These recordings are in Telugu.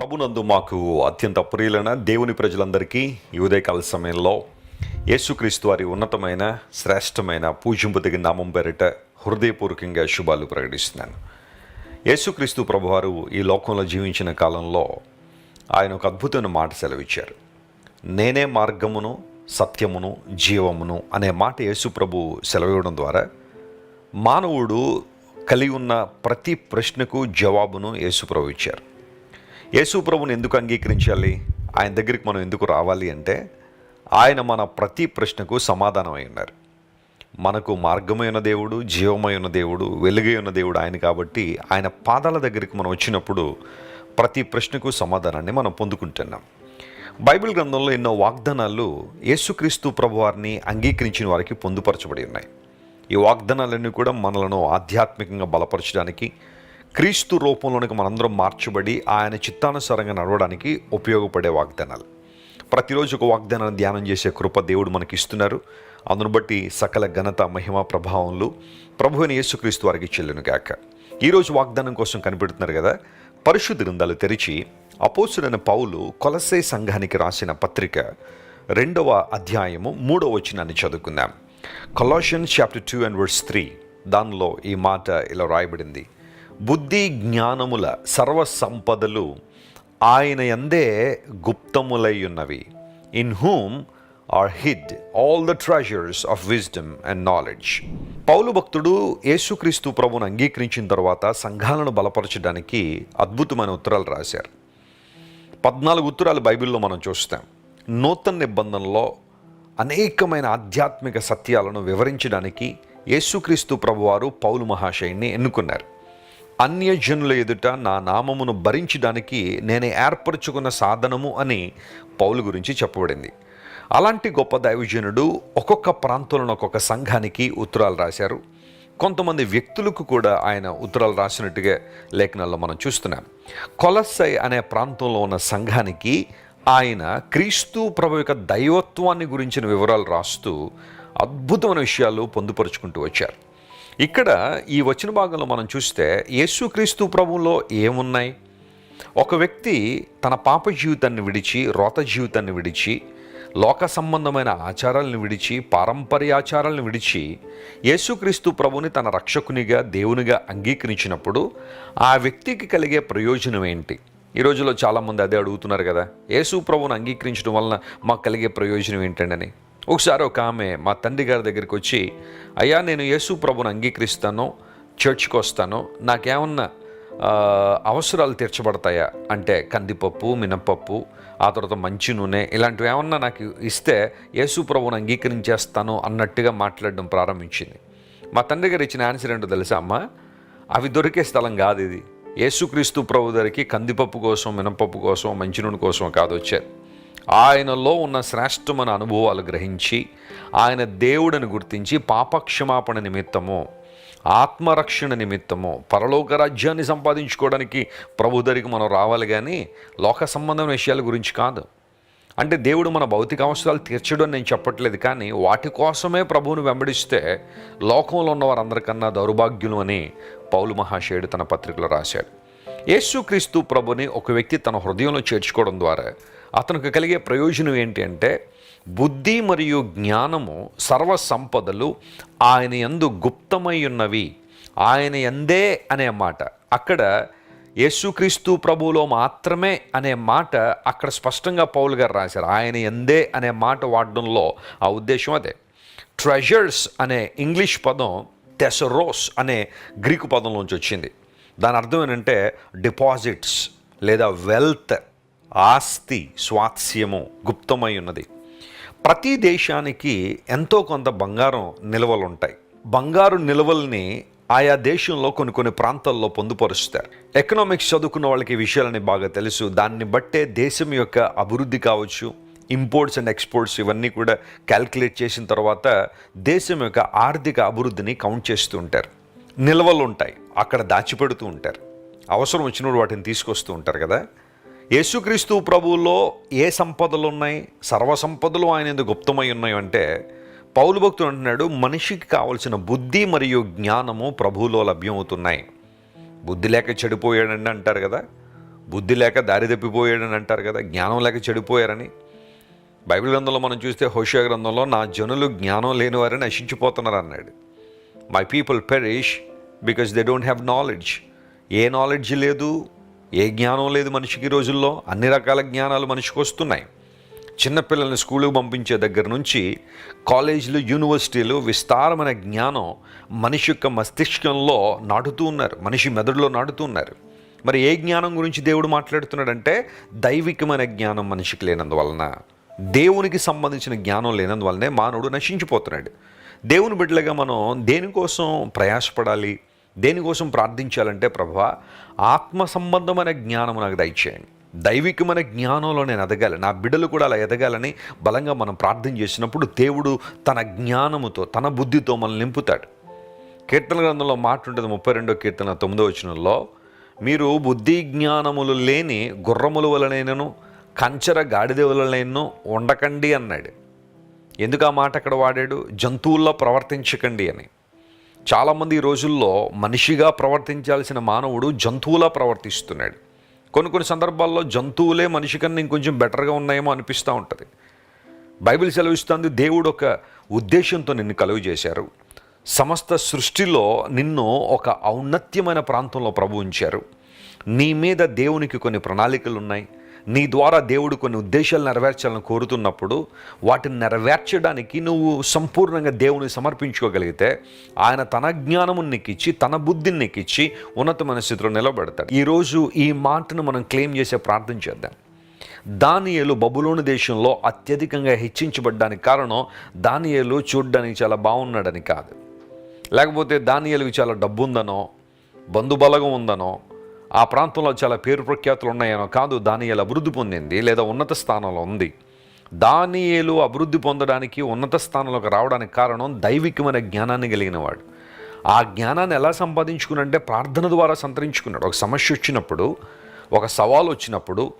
ప్రభునందు మాకు అత్యంత ప్రియులైన దేవుని ప్రజలందరికీ ఈ ఉదయకాల సమయంలో యేసుక్రీస్తు వారి ఉన్నతమైన శ్రేష్టమైన పూజింపు నామం పేరిట హృదయపూర్వకంగా శుభాలు ప్రకటిస్తున్నాను. యేసుక్రీస్తు ప్రభువారు ఈ లోకంలో జీవించిన కాలంలో ఆయన ఒక అద్భుతమైన మాట సెలవిచ్చారు. నేనే మార్గమును సత్యమును జీవమును అనే మాట యేసు ప్రభు సెలవివ్వడం ద్వారా మానవుడు కలిగి ఉన్న ప్రతి ప్రశ్నకు జవాబును యేసుప్రభు ఇచ్చారు. యేసు ప్రభుని ఎందుకు అంగీకరించాలి? ఆయన దగ్గరికి మనం ఎందుకు రావాలి అంటే ఆయన మన ప్రతి ప్రశ్నకు సమాధానం ఉన్నారు. మనకు మార్గమైన దేవుడు జీవమైన దేవుడు వెలుగై ఉన్న దేవుడు ఆయన కాబట్టి ఆయన పాదాల దగ్గరికి మనం వచ్చినప్పుడు ప్రతి ప్రశ్నకు సమాధానాన్ని మనం పొందుకుంటున్నాం. బైబిల్ గ్రంథంలో ఎన్నో వాగ్దానాలు యేసుక్రీస్తు ప్రభువారిని అంగీకరించిన వారికి పొందుపరచబడి ఉన్నాయి. ఈ వాగ్దానాలన్నీ కూడా మనలను ఆధ్యాత్మికంగా బలపరచడానికి క్రీస్తు రూపంలోనికి మనందరం మార్చబడి ఆయన చిత్తానుసారంగా నడవడానికి ఉపయోగపడే వాగ్దానాలు. ప్రతిరోజు ఒక వాగ్దానాన్ని ధ్యానం చేసే కృప దేవుడు మనకి ఇస్తున్నారు అందును బట్టి సకల ఘనత మహిమ ప్రభావంలు ప్రభువుని యేసుక్రీస్తు వారికి చెల్లును గాక. ఈరోజు వాగ్దానం కోసం కనిపెడుతున్నారు కదా పరిశుద్ధ గ్రంథాలు తెరిచి అపోసుడైన పౌలు కొలసే సంఘానికి రాసిన పత్రిక రెండవ అధ్యాయము మూడవ వచనాన్ని చదువుకుందాం. Colossians chapter two and words three దానిలో ఈ మాట ఇలా రాయబడింది. బుద్ధి జ్ఞానముల సర్వ సంపదలు ఆయన ఎందే గుప్తములై ఉన్నవి in whom are hid all the treasures of wisdom and knowledge పౌలు భక్తుడు యేసుక్రీస్తు ప్రభును అంగీకరించిన తర్వాత సంఘాలను బలపరచడానికి అద్భుతమైన ఉత్తరాలు రాశారు. పద్నాలుగు ఉత్తరాలు బైబిల్లో మనం చూస్తాం. నూతన నిబంధనలో అనేకమైన ఆధ్యాత్మిక సత్యాలను వివరించడానికి యేసుక్రీస్తు ప్రభువారు పౌలు మహాశయుణ్ణి ఎన్నుకున్నారు. అన్యజనుల ఎదుట నా నామమును భరించడానికి నేను ఏర్పరచుకున్న సాధనము అని పౌలు గురించి చెప్పబడింది. అలాంటి గొప్ప దైవజనుడు ఒక్కొక్క ప్రాంతంలో ఒక్కొక్క సంఘానికి ఉత్తరాలు రాశారు. కొంతమంది వ్యక్తులకు కూడా ఆయన ఉత్తరాలు రాసినట్టుగా లేఖనాల్లో మనం చూస్తున్నాం. కొలస్సై అనే ప్రాంతంలో ఉన్న సంఘానికి ఆయన క్రీస్తు ప్రభు యొక్క దైవత్వాన్ని గురించిన వివరాలు రాస్తూ అద్భుతమైన విషయాలు పొందుపరుచుకుంటూ వచ్చారు. ఇక్కడ ఈ వచ్చిన భాగంలో మనం చూస్తే యేసుక్రీస్తు ప్రభువులో ఏమున్నాయి? ఒక వ్యక్తి తన పాప జీవితాన్ని విడిచి రోత జీవితాన్ని విడిచి లోక సంబంధమైన ఆచారాలను విడిచి పారంపర్యాచారాలను విడిచి యేసుక్రీస్తు ప్రభుని తన రక్షకునిగా దేవునిగా అంగీకరించినప్పుడు ఆ వ్యక్తికి కలిగే ప్రయోజనం ఏంటి? ఈ రోజుల్లో చాలామంది అదే అడుగుతున్నారు కదా యేసు ప్రభుని అంగీకరించడం వలన మాకు కలిగే ప్రయోజనం ఏంటండి ఒకసారి ఒక ఆమె మా తండ్రి గారి దగ్గరికి వచ్చి అయ్యా నేను యేసు ప్రభును అంగీకరిస్తాను చర్చ్కి వస్తాను. నాకేమన్నా అవసరాలు తీర్చబడతాయా? అంటే కందిపప్పు మినపప్పు ఆ తర్వాత మంచి నూనె ఇలాంటివి ఏమన్నా నాకు ఇస్తే యేసు ప్రభును అంగీకరించేస్తాను అన్నట్టుగా మాట్లాడడం ప్రారంభించింది. మా తండ్రి గారు ఇచ్చిన ఆన్సర్ ఏంటో తెలుసా అమ్మ? అవి దొరికే స్థలం కాదు ఇది. యేసుక్రీస్తు ప్రభు దగ్గరికి కందిపప్పు కోసం మినపప్పు కోసం మంచి నూనె కోసం కాదు వచ్చారు ఆయనలో ఉన్న శ్రేష్టమైన అనుభవాలు గ్రహించి ఆయన దేవుడని గుర్తించి పాపక్షమాపణ నిమిత్తము ఆత్మరక్షణ నిమిత్తము పరలోక రాజ్యాన్ని సంపాదించుకోవడానికి ప్రభు దగ్గరికి మనం రావాలి కానీ లోక సంబంధమైన విషయాల గురించి కాదు. అంటే దేవుడు మన భౌతిక అవసరాలు తీర్చడం నేను చెప్పట్లేదు కానీ వాటి కోసమే ప్రభువును వెంబడిస్తే లోకంలో ఉన్న వారందరికన్నా దౌర్భాగ్యులు అని పౌలు మహాశయుడు తన పత్రికలో రాశాడు. యేసుక్రీస్తు ప్రభుని ఒక వ్యక్తి తన హృదయంలో చేర్చుకోవడం ద్వారా అతనికి కలిగే ప్రయోజనం ఏంటి అంటే బుద్ధి మరియు జ్ఞానము సర్వ సంపదలు ఆయన ఎందు గుప్తమై ఉన్నవి. ఆయన ఎందే అనే మాట. అక్కడ యేసుక్రీస్తు ప్రభువులో మాత్రమే అనే మాట అక్కడ స్పష్టంగా పౌల్ గారు రాశారు. ఆయన ఎందే అనే మాట వాడడంలో ఆ ఉద్దేశం అదే. ట్రెజర్స్ అనే ఇంగ్లీష్ పదం టెసరోస్ అనే గ్రీకు పదంలోంచి వచ్చింది. దాని అర్థం ఏంటంటే డిపాజిట్స్ లేదా వెల్త్. ఆస్తి స్వాత్స్యము గుప్తమై ఉన్నది. ప్రతి దేశానికి ఎంతో కొంత బంగారం నిల్వలు ఉంటాయి. బంగారు నిల్వల్ని ఆయా దేశంలో కొన్ని కొన్ని ప్రాంతాల్లో పొందుపరుస్తారు. ఎకనామిక్స్ చదువుకున్న వాళ్ళకి విషయాలని బాగా తెలుసు. దాన్ని బట్టే దేశం యొక్క అభివృద్ధి కావచ్చు ఇంపోర్ట్స్ అండ్ ఎక్స్పోర్ట్స్ ఇవన్నీ కూడా క్యాల్కులేట్ చేసిన తర్వాత దేశం యొక్క ఆర్థిక అభివృద్ధిని కౌంట్ చేస్తూ ఉంటారు. నిల్వలు ఉంటాయి. అక్కడ దాచిపెడుతూ ఉంటారు. అవసరం వచ్చినప్పుడు వాటిని తీసుకొస్తూ ఉంటారు కదా. యేసుక్రీస్తు ప్రభువులో ఏ సంపదలు ఉన్నాయి? సర్వ సంపదలు ఆయన ఎందుకు గుప్తమై ఉన్నాయి అంటే పౌలు భక్తుడు అంటున్నాడు మనిషికి కావలసిన బుద్ధి మరియు జ్ఞానము ప్రభువులో లభ్యమవుతున్నాయి. బుద్ధి లేక చెడిపోయాడని అంటారు కదా? బుద్ధి లేక దారి తప్పిపోయాడని అంటారు కదా? జ్ఞానం లేక చెడిపోయారని. బైబిల్ గ్రంథంలో మనం చూస్తే హోషియా గ్రంథంలో నా జనులు జ్ఞానం లేని వారే నశించిపోతున్నారు అన్నాడు. My people perish because they don't have knowledge A knowledge లేదు ఏ జ్ఞానం లేదు మనిషికి రోజుల్లో. అన్ని రకాల జ్ఞానాలు మనిషికి వస్తున్నాయి. చిన్నపిల్లల్ని స్కూలుకు పంపించే దగ్గర నుంచి కాలేజీలు యూనివర్సిటీలు విస్తారమైన జ్ఞానం మనిషి యొక్క మస్తిష్కంలో నాటుతూ ఉన్నారు. మనిషి మెదడులో నాటుతూ ఉన్నారు. మరి ఏ జ్ఞానం గురించి దేవుడు మాట్లాడుతున్నాడంటే దైవికమైన జ్ఞానం మనిషికి లేనందువలన దేవునికి సంబంధించిన జ్ఞానం లేనందువలనే మానవుడు నశించిపోతున్నాడు. దేవుని బిడ్డలుగా మనం దేనికోసం ప్రయాసపడాలి? దేనికోసం ప్రార్థించాలంటే ప్రభా ఆత్మ సంబంధమైన జ్ఞానం నాకు దయచేయండి. దైవికమైన జ్ఞానంలో నేను ఎదగాలి. నా బిడ్డలు కూడా అలా ఎదగాలని బలంగా మనం ప్రార్థన చేసినప్పుడు దేవుడు తన జ్ఞానముతో తన బుద్ధితో మనల్ని నింపుతాడు. కీర్తన గ్రంథంలో మాట ఉంటుంది ముప్పై రెండో కీర్తన తొమ్మిదో వచనంలో మీరు బుద్ధి జ్ఞానములు లేని గుర్రముల వలనైనను కంచర గాడిద వలనైనను ఉండకండి అన్నాడు. ఎందుకు ఆ మాట అక్కడ వాడాడు? జంతువుల్లో ప్రవర్తించకండి అని. చాలామంది ఈ రోజుల్లో మనిషిగా ప్రవర్తించాల్సిన మానవుడు జంతువులా ప్రవర్తిస్తున్నాడు. కొన్ని కొన్ని సందర్భాల్లో జంతువులే మనిషి కన్నా ఇంకొంచెం బెటర్గా ఉన్నాయేమో అనిపిస్తూ ఉంటుంది. బైబిల్ సెలవిస్తుంది దేవుడు ఒక ఉద్దేశంతో నిన్ను కలుగు చేశారు. సమస్త సృష్టిలో నిన్ను ఒక ఔన్నత్యమైన ప్రాంతంలో ప్రభు ఉంచారు. నీ మీద దేవునికి కొన్ని ప్రణాళికలు ఉన్నాయి నీ ద్వారా దేవుడు కొన్ని ఉద్దేశాలు నెరవేర్చాలని కోరుతున్నప్పుడు వాటిని నెరవేర్చడానికి నువ్వు సంపూర్ణంగా దేవుని సమర్పించుకోగలిగితే ఆయన తన జ్ఞానము నీకిచ్చి తన బుద్ధిని నీకిచ్చి ఉన్నతమైన స్థితిలో నిలబెడతాడు. ఈరోజు ఈ మాటను మనం క్లెయిమ్ చేసే ప్రార్థన చేద్దాం. దానియేలు బబులోని దేశంలో అత్యధికంగా హెచ్చించబడ్డానికి కారణం దానియేలు చూడ్డానికి చాలా బాగున్నాడని కాదు. లేకపోతే దానియేలుకి చాలా డబ్బు ఉందనో బంధుబలగం ఉందనో ఆ ప్రాంతంలో చాలా పేరు ప్రఖ్యాతులు ఉన్నాయేనో కాదు దానియాలు అభివృద్ధి పొందింది లేదా ఉన్నత స్థానంలో ఉంది. దానియేలు అభివృద్ధి పొందడానికి ఉన్నత స్థానంలోకి రావడానికి కారణం దైవికమైన జ్ఞానాన్ని కలిగిన వాడు. ఆ జ్ఞానాన్ని ఎలా సంపాదించుకున్నాడంటే ప్రార్థన ద్వారా సంతరించుకున్నాడు. ఒక సమస్య వచ్చినప్పుడు ఒక సవాల్ వచ్చినప్పుడు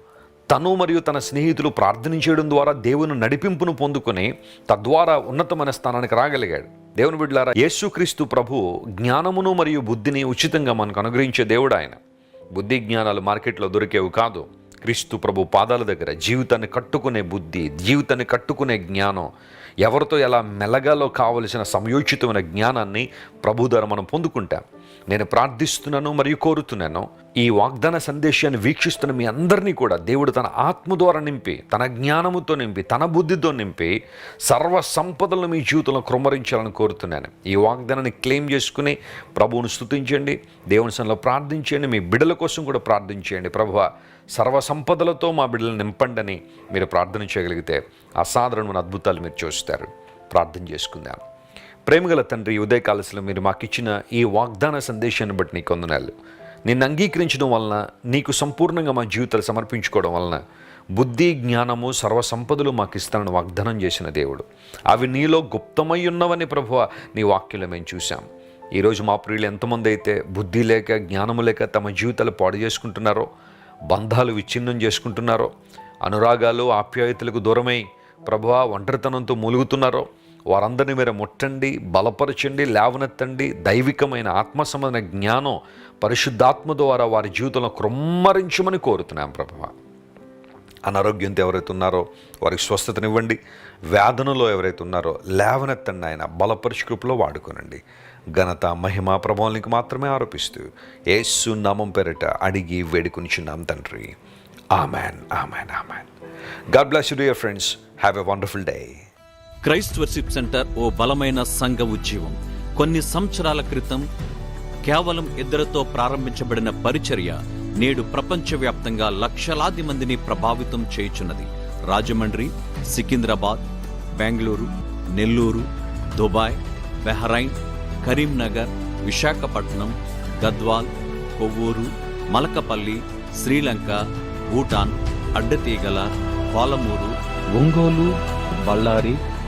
తను మరియు తన స్నేహితులు ప్రార్థన చేయడం ద్వారా దేవుని నడిపింపును పొందుకొని తద్వారా ఉన్నతమైన స్థానానికి రాగలిగాడు. దేవుని బిడ్డలారా యేసుక్రీస్తు ప్రభు జ్ఞానమును మరియు బుద్ధిని ఉచితంగా మనకు అనుగ్రహించే దేవుడు ఆయన. బుద్ధి జ్ఞానాలు మార్కెట్లో దొరికేవి కాదు. క్రీస్తు ప్రభు పాదాల దగ్గర జీవితాన్ని కట్టుకునే బుద్ధి జీవితాన్ని కట్టుకునే జ్ఞానం ఎవరితో ఎలా మెలగాలో కావలసిన సమయోచితమైన జ్ఞానాన్ని ప్రభు ద్వారా మనం పొందుకుంటాం. నేను ప్రార్థిస్తున్నాను మరియు కోరుతున్నాను. ఈ వాగ్దాన సందేశాన్ని వీక్షిస్తున్న మీ అందరినీ కూడా దేవుడు తన ఆత్మ ద్వారా నింపి తన జ్ఞానముతో నింపి తన బుద్ధితో నింపి సర్వ సంపదలను మీ జీవితంలో కృమరించాలని కోరుతున్నాను. ఈ వాగ్దానాన్ని క్లెయిమ్ చేసుకుని ప్రభువును స్తుతించండి దేవుని సన్నిలో ప్రార్థించండి మీ బిడ్డల కోసం కూడా ప్రార్థించేయండి ప్రభు సర్వ సంపదలతో మా బిడ్డలను నింపండి అని మీరు ప్రార్థన చేయగలిగితే అసాధారణమైన అద్భుతాలు మీరు చూస్తారు. ప్రార్థన చేసుకుందాం. ప్రేమగల తండ్రి ఈ ఉదయకాలశలో మీరు మాకిచ్చిన ఈ వాగ్దాన సందేశాన్ని బట్టి నీకు వందనాలు. నిన్ను అంగీకరించడం వలన నీకు సంపూర్ణంగా మా జీవితాలు సమర్పించుకోవడం వలన బుద్ధి జ్ఞానము సర్వసంపదలు మాకు ఇస్తానని వాగ్దానం చేసిన దేవుడు. అవి నీలో గుప్తమై ఉన్నవని ప్రభువ నీ వాక్యంలో మేము చూసాం ఈరోజు మా ప్రియులు ఎంతమంది అయితే బుద్ధి లేక జ్ఞానము లేక తమ జీవితాలు పాడు చేసుకుంటున్నారో బంధాలు విచ్ఛిన్నం చేసుకుంటున్నారో అనురాగాలు ఆప్యాయతలకు దూరమై ప్రభువ ఒంటరితనంతో మూలుగుతున్నారో వారందరినీ మీరు ముట్టండి బలపరచండి లేవనెత్తండి. దైవికమైన ఆత్మ జ్ఞానం పరిశుద్ధాత్మ ద్వారా వారి జీవితంలో క్రొమ్మరించమని కోరుతున్నాం ప్రభావ. అనారోగ్యంతో ఎవరైతే ఉన్నారో వారికి స్వస్థతనివ్వండి. వేదనలో ఎవరైతే ఉన్నారో లేవనెత్తండి ఆయన బలపరిచి వాడుకోనండి. ఘనత మహిమ ప్రభావానికి మాత్రమే ఆరోపిస్తూ ఏసు నామం పేరిట అడిగి వేడుకునిచున్నాం తండ్రి. Amen amen amen. God bless you dear friends. Have a wonderful day. Christ worship centre ఓ బలమైన సంఘ ఉద్యమం కొన్ని సంవత్సరాల క్రితం కేవలం ఇద్దరితో ప్రారంభించబడిన పరిచర్య నేడు ప్రపంచవ్యాప్తంగా లక్షలాది మందిని ప్రభావితం చేయుచున్నది. Rajahmundry Secunderabad Bengaluru Nellore Dubai Bahrain Karimnagar Visakhapatnam Gadwal Kovvur Malakapalli Sri Lanka Bhutan Addateegala Palamuru Ongole Bellary